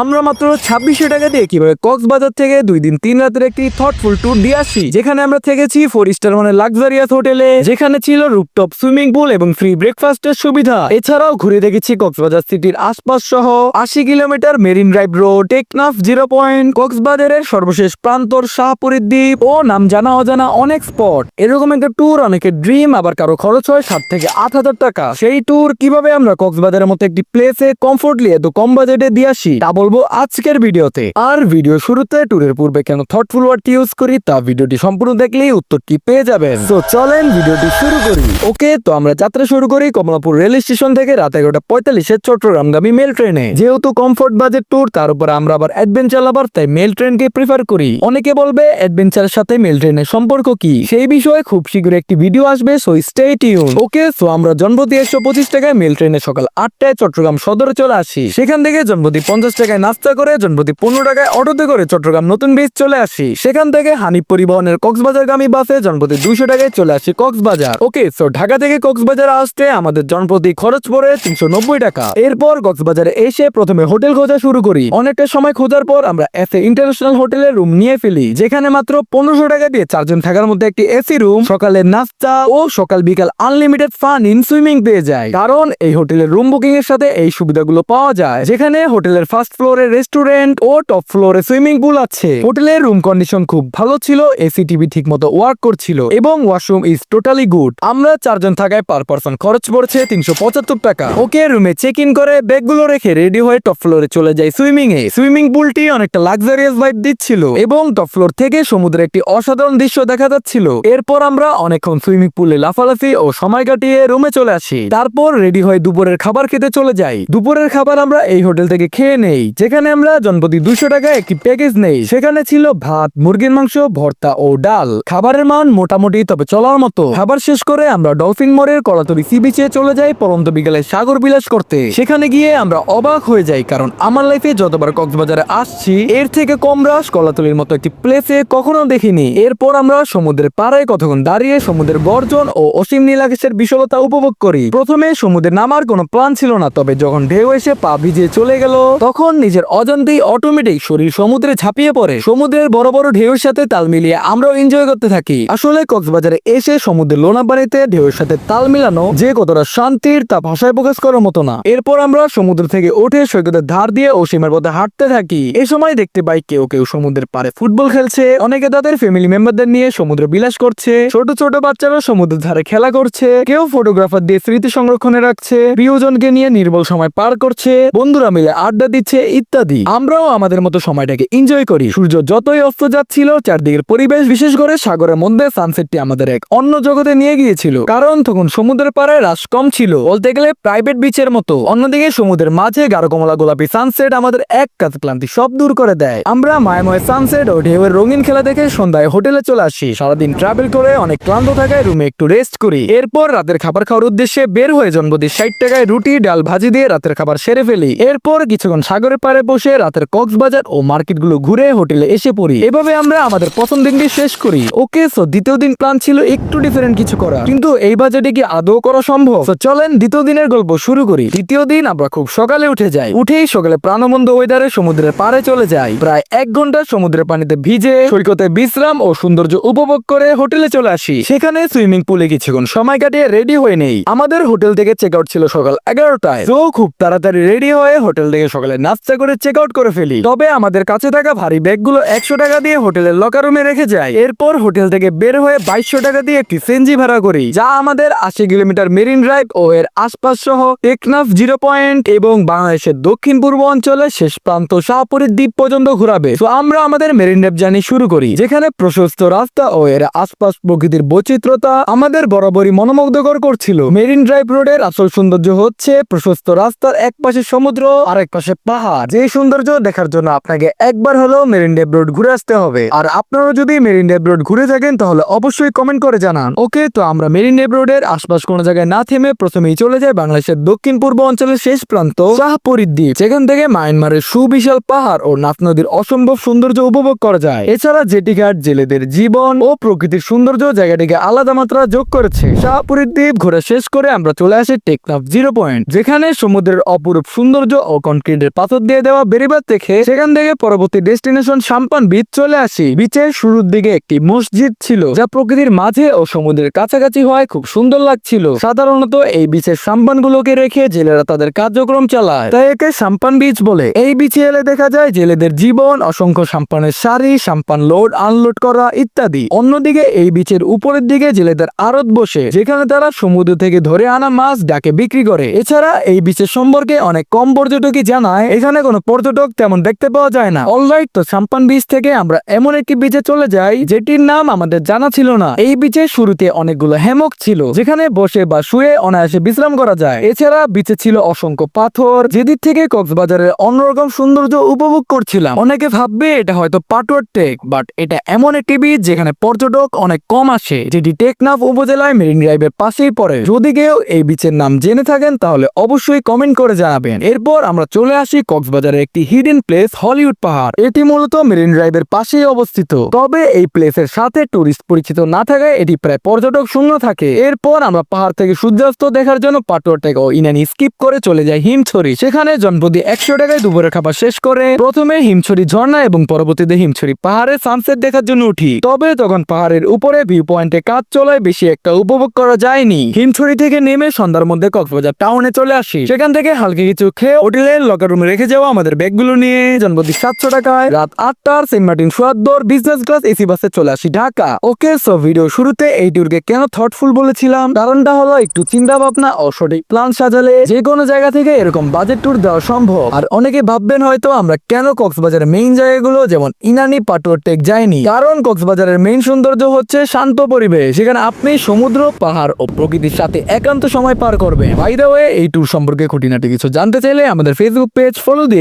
আমরা মাত্র ছাব্বিশশো টাকা দিয়ে কীভাবে কক্সবাজার থেকে দুই দিন, তিন রাতের একটি থটফুল ট্যুর দিয়ে আসি যেখানে আমরা থেকেছি ফোর স্টার মানে লাক্সারিয়াস হোটেলে যেখানে ছিল রুপটপ সুইমিং পুল এবং ফ্রি ব্রেকফাস্টের সুবিধা। এছাড়াও ঘুরে দেখেছি কক্সবাজার সিটির আশপাশ সহ আশি kilometre marine drive road Teknaf zero point কক্সবাজারের সর্বশেষ প্রান্তর শাহপুরীর দ্বীপ ও নাম জানা অজানা অনেক স্পট এরকম একটা ট্যুর অনেকের ড্রিম আবার কারও খরচ হয় সাত থেকে আট হাজার টাকা। সেই ট্যুর কীভাবে আমরা কক্সবাজারের মতো একটি প্লেসে কমফোর্টলি এত কম বাজেটে দিয়ে আসি বলব আজকের ভিডিওতে। আর ভিডিও শুরুতে ট্যুরের পূর্বে কেন থটফুল ওয়ার্ড ইউজ করি, তা ভিডিওটি সম্পূর্ণ দেখলেই উত্তরটি পেয়ে যাবেন। তো চলেন ভিডিওটি শুরু করি। ওকে, তো আমরা যাত্রা শুরু করি কমলাপুর রেল স্টেশন থেকে রাত এগারোটা পঁয়তাল্লিশে চট্টগ্রামগামী মেল ট্রেনে যেহেতু কমফোর্ট বাজেট ট্যুর তার উপর আমরা আবার অ্যাডভেঞ্চার লাভার তাই মেল ট্রেনকে প্রিফার করি। অনেকে বলবে অ্যাডভেঞ্চারের সাথে মেল ট্রেনের সম্পর্ক কি? সেই বিষয়ে খুব শীঘ্র একটি ভিডিও আসবে so stay tune okay so আমরা জনপ্রতি একশো পঁচিশ টাকায় মেল ট্রেনে সকাল আটটায় চট্টগ্রাম সদরে চলে আসি। সেখান থেকে জনপ্রতি পঞ্চাশ টাকায় নাস্তা করে, জনপ্রতি পনেরো টাকায় অটোতে করে চট্টগ্রাম নতুন বীজ চলে আসি। সেখান থেকে হানিফ পরিবহনের কক্সবাজারগামী বাসে জনপ্রতি দুইশো টাকায় চলে আসি কক্সবাজার। ওকে সো ঢাকা থেকে কক্সবাজার আসতে আমাদের জনপ্রতি খরচ পড়ে তিনশো নব্বই টাকা। এরপর কক্সবাজারে এসে প্রথমে হোটেল খোঁজা শুরু করি। অনেকটা সময় খোঁজার পর আমরা এসে ইন্টারন্যাশনাল হোটেলে রুম নিয়ে ফেলি, যেখানে মাত্র পনেরোশো টাকা দিয়ে চারজন থাকার মধ্যে একটি এসি রুম সকালের নাস্তা ও সকাল বিকাল আনলিমিটেড ফান ইন সুইমিং পেয়ে যায়। কারণ এই হোটেলের রুম বুকিং এর সাথে এই সুবিধাগুলো পাওয়া যায়, যেখানে হোটেলের ফার্স্ট ফ্লোরে রেস্টুরেন্ট ও টপ ফ্লোরে সুইমিং পুল আছে। হোটেলের রুম কন্ডিশন খুব ভালো ছিল এসি টিভি ঠিক মতো ওয়ার্ক করছিল এবং ওয়াশরুম ইজ টোটালি গুড। আমরা চারজন থাকায় পার পারসন খরচ পড়ছে তিনশো পঁচাত্তর টাকা। ওকে রুমে চেক ইন করে ব্যাগগুলো রেখে রেডি হয়ে টপ ফ্লোরে চলে যাই সুইমিং এ সুইমিং পুলটি অনেকটা লাক্সারিয়াস ভাইব দিচ্ছিল এবং টপ ফ্লোর থেকে সমুদ্রের একটি অসাধারণ দৃশ্য দেখা যাচ্ছিল। এরপর আমরা অনেকক্ষণ সুইমিং পুলে লাফালাফি ও সময় কাটিয়ে রুমে চলে আসি। তারপর রেডি হয়ে দুপুরের খাবার খেতে চলে যাই। দুপুরের খাবার আমরা এই হোটেল থেকে খেয়ে নেই। যেখানে আমরা জনপ্রতি দুশো টাকায় একটি প্যাকেজ নেই। সেখানে ছিল ভাত, মুরগির মাংস, ভর্তা ও ডাল। খাবারের মান মোটামুটি, তবে চলার মতো। খাবার শেষ করে আমরা ডলফিন মোড়ের কলাতরি সি বিচে চলে যাই পরন্ত বিকেলে সাগর বিলাস করতে। সেখানে গিয়ে আমরা অবাক হয়ে যাই, কারণ আমার লাইফে যতবার কক্সবাজারে আসছি, এর থেকে কম রাস কলাতলির মতো একটি প্লেসে কখনো দেখিনি। এরপর আমরা সমুদ্রের পাড়ায় কতক্ষণ দাঁড়িয়ে সমুদ্রের গর্জন ও অসীম নীলাকাশের বিশলতা উপভোগ করি। প্রথমে সমুদ্রে নামার কোনো প্ল্যান ছিল না, তবে যখন ঢেউ এসে পা ভিজিয়ে চলে গেল, তখন নিজের অজান্তেই অটোমেটিক শরীর সমুদ্রে ঝাঁপিয়ে পড়ে, সমুদ্রের বড় বড় ঢেউর সাথে তাল মিলিয়ে আমরাও এনজয় করতে থাকি। আসলে কক্সবাজারে এসে সমুদ্রের লোনা পানিতে ঢেউয়ের সাথে তাল মিলানো যে কতটা শান্তির তা ভাষায় প্রকাশ করার মতো না। এরপর আমরা সমুদ্র থেকে উঠে সৈকতের ধার দিয়ে ও অসীমের পথে হাঁটতে থাকি। এ সময় দেখতে পাই কেউ কেউ সমুদ্রের পাড়ে ফুটবল খেলছে। অনেকে তাদের ফ্যামিলি মেম্বারদের নিয়ে সমুদ্র বিলাস করছে। ছোট ছোট বাচ্চারা সমুদ্রের ধারে খেলা করছে। কেউ ফটোগ্রাফার দিয়ে স্মৃতি সংরক্ষণে রাখছে। প্রিয়জনকে নিয়ে নির্বল সময় পার করছে। বন্ধুরা মিলে আড্ডা দিচ্ছে। ইত্যাদি। আমরাও আমাদের মতো সময়টাকে এনজয় করি। সূর্য যতই অস্ত যাচ্ছিল, চারদিকের পরিবেশ, বিশেষ করে সাগরের মধ্যে সানসেটটি আমাদের এক অন্য জগতে নিয়ে গিয়েছিল। কারণ তখন সমুদ্রের পাড়ে রাশ কম ছিল। বলতে গেলে প্রাইভেট বিচের মতো। অন্যদিকে সমুদ্রের মাঝে গাঢ় কমলা গোলাপি সানসেট আমাদের এক কাজ ক্লান্তি সব দূর করে দেয়। আমরা মায়াময় সানসেট ও ঢেউয়ের রঙিন খেলা দেখে সন্ধ্যায় হোটেলে চলে আসি। সারাদিন ট্রাভেল করে অনেক ক্লান্ত থাকায় রুমে একটু রেস্ট করি। এরপর রাতের খাবার খাওয়ার উদ্দেশ্যে বের হয়ে জন্মদি ষাট টাকায় রুটি, ডাল ভাজি দিয়ে রাতের খাবার সেরে ফেলি। এরপর কিছুক্ষণ সাগরের পাড়ে বসে রাতের কক্সবাজার ও মার্কেটগুলো ঘুরে হোটেলে এসে পড়ি। এভাবে আমরা আমাদের পছন্দ দিনটি শেষ করি। ওকে সো দ্বিতীয় দিন প্ল্যান ছিল একটু ডিফারেন্ট কিছু করা কিন্তু এই বাজেটে কি আদৌ করা সম্ভব? তো চলেন দ্বিতীয় দিনের গল্প শুরু করি। দ্বিতীয় দিন আমরা খুব সকালে উঠে যাই। উঠেই সকালে প্রাণবন্ধ ওয়েদারে সমুদ্রের পাড়ে চলে যাই। প্রায় এক ঘণ্টা সমুদ্রের পানিতে ভিজে সৈকতে বিশ্রাম ও সৌন্দর্য উপভোগ করে হোটেলে চলে আসি। সেখানে সুইমিং পুলে কিছুক্ষণ সময় কাটিয়ে রেডি হয়ে নেই। আমাদের হোটেল থেকে চেক আউট ছিল সকাল এগারোটায়। তো খুব তাড়াতাড়ি রেডি হয়ে হোটেল থেকে সকালে নাস্তা করে চেক আউট করে ফেলি। তবে আমাদের কাছে থাকা ভারী ব্যাগগুলো একশো টাকা দিয়ে হোটেলের লকার রুমে রেখে যাই। এরপর হোটেল থেকে বের হয়ে বাইশশো টাকা দিয়ে একটি সেনজি ভাড়া করি, যা আমাদের আশি কিলোমিটার মেরিন ড্রাইভ ও এর আশপাশ সহ টেকনাফ জিরো পয়েন্ট এবং বাংলাদেশের দক্ষিণ পূর্ব অঞ্চলের শেষ প্রান্ত শাহপুরের দ্বীপ পর্যন্ত ঘোরাবে। তো আমরা আমাদের মেরিন ড্রাইভ জার্নি শুরু করি, যেখানে প্রশস্ত রাস্তা ও এর আশপাশ প্রকৃতির বৈচিত্রতা আমাদের বরাবরই মনোমুগ্ধকর করছিল। মেরিন ড্রাইভ রোডের আসল সৌন্দর্য হচ্ছে প্রশস্ত রাস্তার এক পাশে সমুদ্র আর এক পাশে পাহাড়। যে সৌন্দর্য দেখার জন্য আপনাকে একবার হলেও মেরিন ড্রাইভ রোড ঘুরে আসতে হবে। আর আপনারা যদি মেরিন ড্রাইভ রোড ঘুরে থাকেন, তাহলে অবশ্যই কমেন্ট করে জানান। ওকে, তো আমরা মেরিন ড্রাইভ রোডের আশপাশ কোনো জায়গায় না থেমে প্রথমেই চলে যাই বাংলাদেশের দক্ষিণ পূর্ব অঞ্চলের শেষ প্রান্ত, শাহপুরীর দ্বীপ। সেখান থেকে মায়ানমারের সুবিশাল পাহাড় ও নাফ নদীর অসম্ভব সৌন্দর্য উপভোগ করা যায়। এছাড়া জেটিঘাট জেলেদের জীবন ও প্রকৃতির সৌন্দর্য জায়গাটিকে আলাদা মাত্রা যোগ করেছে। শাহপুরীর দ্বীপ ঘোরা শেষ করে আমরা চলে আসি টেকনাফ জিরো পয়েন্ট, যেখানে সমুদ্রের অপরূপ সৌন্দর্য ও কনক্রিটের পাথর দিয়ে দেওয়া বেরিবাদ দেখে সেখান থেকে পরবর্তী ডেস্টিনেশন সাম্পান বিচ চলে আসি। বিচের শুরুর দিকে একটি মসজিদ ছিল, যা প্রকৃতির মাঝে ও সমুদ্রের কাছাকাছি হওয়ায় খুব সুন্দর লাগছিল। সাধারণত এই বিচের সাম্পানগুলোকে রেখে জেলেরা তাদের কার্যক্রম চালায়। তাই একে সাম্পান বিচ বলে। এই বিচে এলে দেখা যায় জেলেদের জীবন, অসংখ্য সাম্পানের সারি, সাম্পান লোড, আনলোড করা ইত্যাদি। অন্যদিকে এই বিচের উপরের দিকে জেলেদের আড়ত বসে, যেখানে তারা সমুদ্র থেকে ধরে আনা মাছ, ডাকে বিক্রি করে। এছাড়া এই বিচের সম্পর্কে অনেক কম পর্যটকই জানায় এখানে কোনো পর্যটক তেমন দেখতে পাওয়া যায় না। অলরাইট তো সাম্পান বিচ থেকে আমরা এমন একটি বিচে চলে যাই, যেটির নাম আমাদের জানা ছিল না। এই বিচের শুরুতে অনেকগুলো হ্যামক ছিল, যেখানে বসে বা শুয়ে অনায়াসে বিশ্রাম করা যায়। এছাড়া বিচে ছিল অসংখ্য পাথর, যেদিক থেকে কক্সবাজারের অন্যরকম সৌন্দর্য উপভোগ করছিলাম। অনেকে ভাববে এটা হয়তো পাটওয়ার টেক বাট এটা এমন একটি বিচ যেখানে পর্যটক অনেক কম আসে, যেটি টেকনাফ উপজেলায় মেরিন ড্রাইভের পাশেই পড়ে। যদি কেউ এই বিচের নাম জেনে থাকেন, তাহলে অবশ্যই কমেন্ট করে জানাবেন। এরপর আমরা চলে আসি কক্সবাজারের একটি হিডেন প্লেস হলিউড পাহাড়। এটি মূলত মেরিন ড্রাইভের পাশেই অবস্থিত। তবে এই প্লেসের সাথে টুরিস্ট পরিচিত না থাকায় এটি প্রায় পর্যটক শূন্য থাকে। এরপর আমরা পাহাড় থেকে সূর্যাস্ত দেখার জন্য পাটোয়ার থেকে ইনানি স্কিপ করে চলে যাই হিমছড়ি। সেখানে জনপ্রতি একশো টাকায় দুপুরের খাবার শেষ করে প্রথমে হিমছড়ি ঝর্ণা এবং পরবর্তীতে হিমছড়ি পাহাড়ে সানসেট দেখার জন্য উঠি। তবে তখন পাহাড়ের উপরে ভিউ পয়েন্টে কাজ চলায় বেশি একটা উপভোগ করা যায়নি। হিমছড়ি থেকে নেমে সন্ধ্যার মধ্যে কক্সবাজার টাউনে চলে আসি। সেখান থেকে হালকা কিছু খেয়ে হোটেলের লকার রুমে রেখে যাওয়া আমাদের ব্যাগগুলো নিয়ে জনপ্রতি সাতশো টাকায়। রাত আটটার সেন্ট মার্টিন সুয়াদ্দর বিজনেস ক্লাস এসি বাসে চলে আসি ঢাকা। ওকে সো ভিডিও শুরুতে এই ট্যুরকে কেন থটফুল বলেছিলাম? কারণটা হলো একটু চিন্তা ভাবনা ও সঠিক প্ল্যান সাজালে যে কোনো জায়গা থেকে এরকম বাজেট ট্যুর দেওয়া সম্ভব। আর অনেকে ভাববেন হয়তো আমরা কেন কক্সবাজারের মেইন জায়গাগুলো যেমন ইনানি, পাটুয়ার, টেক যাইনি? কারণ কক্সবাজারের মেইন সৌন্দর্য হচ্ছে শান্ত পরিবেশ সেখানে আপনি সমুদ্র, পাহাড় ও প্রকৃতির সাথে একান্ত সময় পার করবেন। বাই দ্য ওয়ে এই ট্যুর সম্পর্কে খুঁটিনাটি কিছু জানতে চাইলে আমাদের ফেসবুক পেজ ফলো দিয়ে